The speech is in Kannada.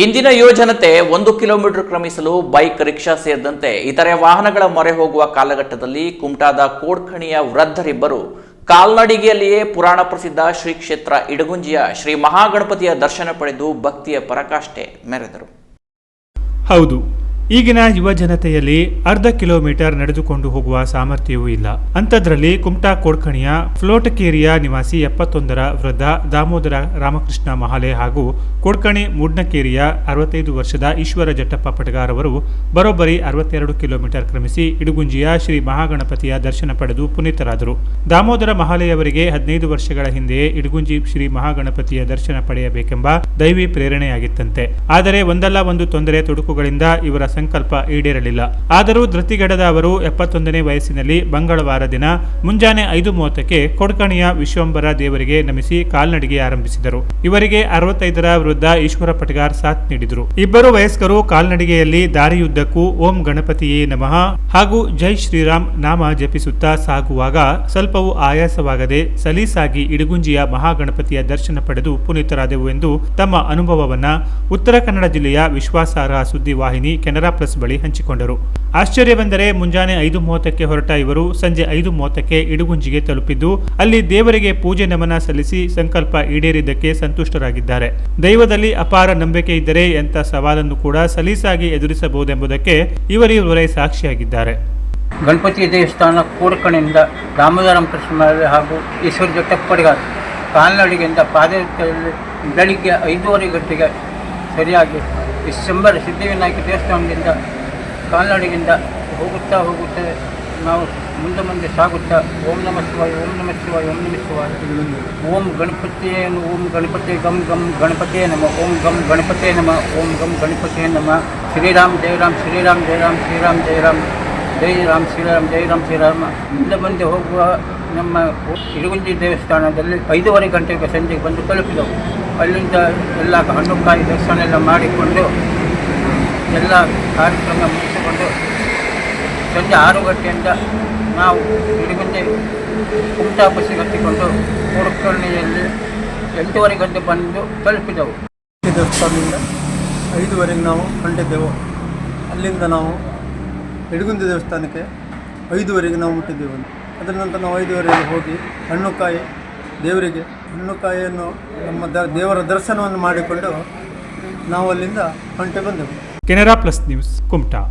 ಇಂದಿನ ಯೋಜನತೆ ಒಂದು ಕಿಲೋಮೀಟರ್ ಕ್ರಮಿಸಲು ಬೈಕ್, ರಿಕ್ಷಾ ಸೇರಿದಂತೆ ಇತರೆ ವಾಹನಗಳ ಮೊರೆ ಹೋಗುವ ಕಾಲಘಟ್ಟದಲ್ಲಿ ಕುಮಟಾದ ಕೋಡ್ಖಣಿಯ ವೃದ್ಧರಿಬ್ಬರು ಕಾಲ್ನಡಿಗೆಯಲ್ಲಿಯೇ ಪುರಾಣ ಪ್ರಸಿದ್ಧ ಶ್ರೀ ಕ್ಷೇತ್ರ ಇಡಗುಂಜಿಯ ಶ್ರೀ ಮಹಾಗಣಪತಿಯ ದರ್ಶನ ಪಡೆದು ಭಕ್ತಿಯ ಪರಾಕಾಷ್ಠೆ ಮೆರೆದರು. ಹೌದು. ಈಗಿನ ಯುವ ಜನತೆಯಲ್ಲಿ ಅರ್ಧ ಕಿಲೋಮೀಟರ್ ನಡೆದುಕೊಂಡು ಹೋಗುವ ಸಾಮರ್ಥ್ಯವೂ ಇಲ್ಲ. ಅಂಥದ್ರಲ್ಲಿ ಕುಮಟಾ ಕೋಡ್ಕಣಿಯ ಫ್ಲೋಟಕೇರಿಯ ನಿವಾಸಿ ಎಪ್ಪತ್ತೊಂದರ ವೃದ್ಧ ದಾಮೋದರ ರಾಮಕೃಷ್ಣ ಮಹಾಲೆ ಹಾಗೂ ಕೋಡ್ಕಣಿ ಮೂಡ್ನಕೇರಿಯ ಅರವತ್ತೈದು ವರ್ಷದ ಈಶ್ವರ ಜಟ್ಟಪ್ಪ ಪಟಗಾರ್ ಅವರು ಬರೋಬ್ಬರಿ ಅರವತ್ತೆರಡು ಕಿಲೋಮೀಟರ್ ಕ್ರಮಿಸಿ ಇಡುಗುಂಜಿಯ ಶ್ರೀ ಮಹಾಗಣಪತಿಯ ದರ್ಶನ ಪಡೆದು ಪುನೀತರಾದರು. ದಾಮೋದರ ಮಹಾಲೆಯವರಿಗೆ ಹದಿನೈದು ವರ್ಷಗಳ ಹಿಂದೆಯೇ ಇಡುಗುಂಜಿ ಶ್ರೀ ಮಹಾಗಣಪತಿಯ ದರ್ಶನ ಪಡೆಯಬೇಕೆಂಬ ದೈವಿ ಪ್ರೇರಣೆಯಾಗಿತ್ತಂತೆ. ಆದರೆ ಒಂದಲ್ಲ ಒಂದು ತೊಂದರೆ ತೊಡಕುಗಳಿಂದ ಇವರ ಸಂಕಲ್ಪ ಈಡೇರಲಿಲ್ಲ. ಆದರೂ ಧೃತಿಗಡದ ಅವರು ಎಪ್ಪತ್ತೊಂದನೇ ವಯಸ್ಸಿನಲ್ಲಿ ಮಂಗಳವಾರ ದಿನ ಮುಂಜಾನೆ ಐದು ಮೂವತ್ತಕ್ಕೆ ಕೊಡ್ಕಣಿಯ ವಿಶ್ವಂಬರ ದೇವರಿಗೆ ನಮಿಸಿ ಕಾಲ್ನಡಿಗೆ ಆರಂಭಿಸಿದರು. ಇವರಿಗೆ ಅರವತ್ತೈದರ ವಿರುದ್ಧ ಈಶ್ವರ ಪಟಗಾರ್ ಸಾಥ್ ನೀಡಿದರು. ಇಬ್ಬರು ವಯಸ್ಕರು ಕಾಲ್ನಡಿಗೆಯಲ್ಲಿ ದಾರಿಯುದ್ದಕ್ಕೂ ಓಂ ಗಣಪತಿಯೇ ನಮಃ ಹಾಗೂ ಜೈ ಶ್ರೀರಾಮ್ ನಾಮ ಜಪಿಸುತ್ತಾ ಸಾಗುವಾಗ ಸ್ವಲ್ಪವೂ ಆಯಾಸವಾಗದೆ ಸಲೀಸಾಗಿ ಇಡಗುಂಜಿಯ ಮಹಾಗಣಪತಿಯ ದರ್ಶನ ಪಡೆದು ಪುನೀತರಾದೆವು ಎಂದು ತಮ್ಮ ಅನುಭವವನ್ನ ಉತ್ತರ ಕನ್ನಡ ಜಿಲ್ಲೆಯ ವಿಶ್ವಾಸಾರ್ಹ ಸುದ್ದಿ ವಾಹಿನಿ ಕೆನರಾ ಪ್ಲಸ್ ಬಳಿ ಹಂಚಿಕೊಂಡರು. ಆಶ್ಚರ್ಯವೆಂದರೆ ಮುಂಜಾನೆ ಐದು ಮೂವತ್ತಕ್ಕೆ ಹೊರಟ ಇವರು ಸಂಜೆ ಐದು ಮೂವತ್ತಕ್ಕೆ ಇಡುಗುಂಜಿಗೆ ತಲುಪಿದ್ದು, ಅಲ್ಲಿ ದೇವರಿಗೆ ಪೂಜೆ ನಮನ ಸಲ್ಲಿಸಿ ಸಂಕಲ್ಪ ಈಡೇರಿದ್ದಕ್ಕೆ ಸಂತುಷ್ಟರಾಗಿದ್ದಾರೆ. ದೈವದಲ್ಲಿ ಅಪಾರ ನಂಬಿಕೆ ಇದ್ದರೆ ಎಂಥ ಸವಾಲನ್ನು ಕೂಡ ಸಲೀಸಾಗಿ ಎದುರಿಸಬಹುದೆಂಬುದಕ್ಕೆ ಇವರಿವರೇ ಸಾಕ್ಷಿಯಾಗಿದ್ದಾರೆ. ಗಣಪತಿ ದೇವಸ್ಥಾನ ಕೂಡ್ಕಣಿಂದ ದಾಮೋದರಂ ಕೃಷ್ಣ ಹಾಗೂ ಈಶ್ವರ ಜೊತೆಪ್ಪಡಿಗ ಕಾಲ್ನಡಿಗೆಯಿಂದ ಪಾದಯಾತ್ರೆಯಲ್ಲಿ ಬೆಳಿಗ್ಗೆ ಐದೂವರೆ ಗಂಟೆಗೆ ಸರಿಯಾಗಿ ಡಿಸೆಂಬರ್ ಸಿದ್ಧಿವಿನಾಯಕ ದೇವಸ್ಥಾನದಿಂದ ಕಾಲ್ನಾಡಿನಿಂದ ಹೋಗುತ್ತಾ ಹೋಗುತ್ತಾ ನಾವು ಮುಂದೆ ಮುಂದೆ ಸಾಗುತ್ತಾ ಓಂ ನಮ ಶಿವಾಯ, ಓಂ ನಮ ಶಿವಾಯ, ಓಂ ನಮ ಶಿವಾಯ. ಓಂ ಗಣಪತಿಯೇ ಓಂ ಗಣಪತಿ ಗಮ್ ಗಮ್ ಗಣಪತಿಯೇ ನಮ, ಓಂ ಗಂ ಗಣಪತಿಯೇ ನಮ, ಓಂ ಗಂ ಗಣಪತಿಯೇ ನಮ. ಶ್ರೀರಾಮ್ ಜಯರಾಮ್ ಶ್ರೀರಾಮ್ ಜಯರಾಮ್ ಶ್ರೀರಾಮ್ ಜಯರಾಮ್ ಜೈ ರಾಮ್, ಶ್ರೀರಾಮ್ ಜೈ ರಾಮ್, ಶ್ರೀರಾಮ. ಮುಂದೆ ಮುಂದೆ ಹೋಗುವ ನಮ್ಮ ಇರುಗುಂಜಿ ದೇವಸ್ಥಾನದಲ್ಲಿ ಐದೂವರೆ ಗಂಟೆಗೆ ಸಂಜೆಗೆ ಬಂದು ತಲುಪಿದೆವು. ಅಲ್ಲಿಂದ ಎಲ್ಲ ಹಣ್ಣುಕಾಯಿ ದರ್ಶನ ಎಲ್ಲ ಮಾಡಿಕೊಂಡು ಎಲ್ಲ ಕಾರ್ಯಕ್ರಮ ಮುಗಿಸಿಕೊಂಡು ಸಂಜೆ ಆರು ಗಂಟೆಯಿಂದ ನಾವು ಇಡುಗುಂಜಿ ಕುಮಟಾ ಬಸ್ಸಿಗೆ ಹತ್ತಿಕೊಂಡು ಕೋಡ್ಕರ್ಣಿಯಲ್ಲಿ ಎಂಟೂವರೆ ಗಂಟೆ ಬಂದು ತಲುಪಿದೆವು. ದೇವಸ್ಥಾನದಿಂದ ಐದುವರೆಗೆ ನಾವು ಹೊರಟಿದ್ದೆವು ಅಲ್ಲಿಂದ ನಾವು ಇಡಗುಂದಿ ದೇವಸ್ಥಾನಕ್ಕೆ ಐದುವರೆಗೆ ನಾವು ಮುಟ್ಟಿದ್ದೆವು. ಅದರ ನಂತರ ನಾವು ಐದುವರೆಗೆ ಹೋಗಿ ಹಣ್ಣುಕಾಯಿ ದೇವರಿಗೆ ಹಣ್ಣುಕಾಯಿಯನ್ನು ನಮ್ಮ ದೇವರ ದರ್ಶನವನ್ನು ಮಾಡಿಕೊಂಡು ನಾವು ಅಲ್ಲಿಂದ ಹೊಂಟೆ ಬಂದೆವು. Canara plus news Kumta.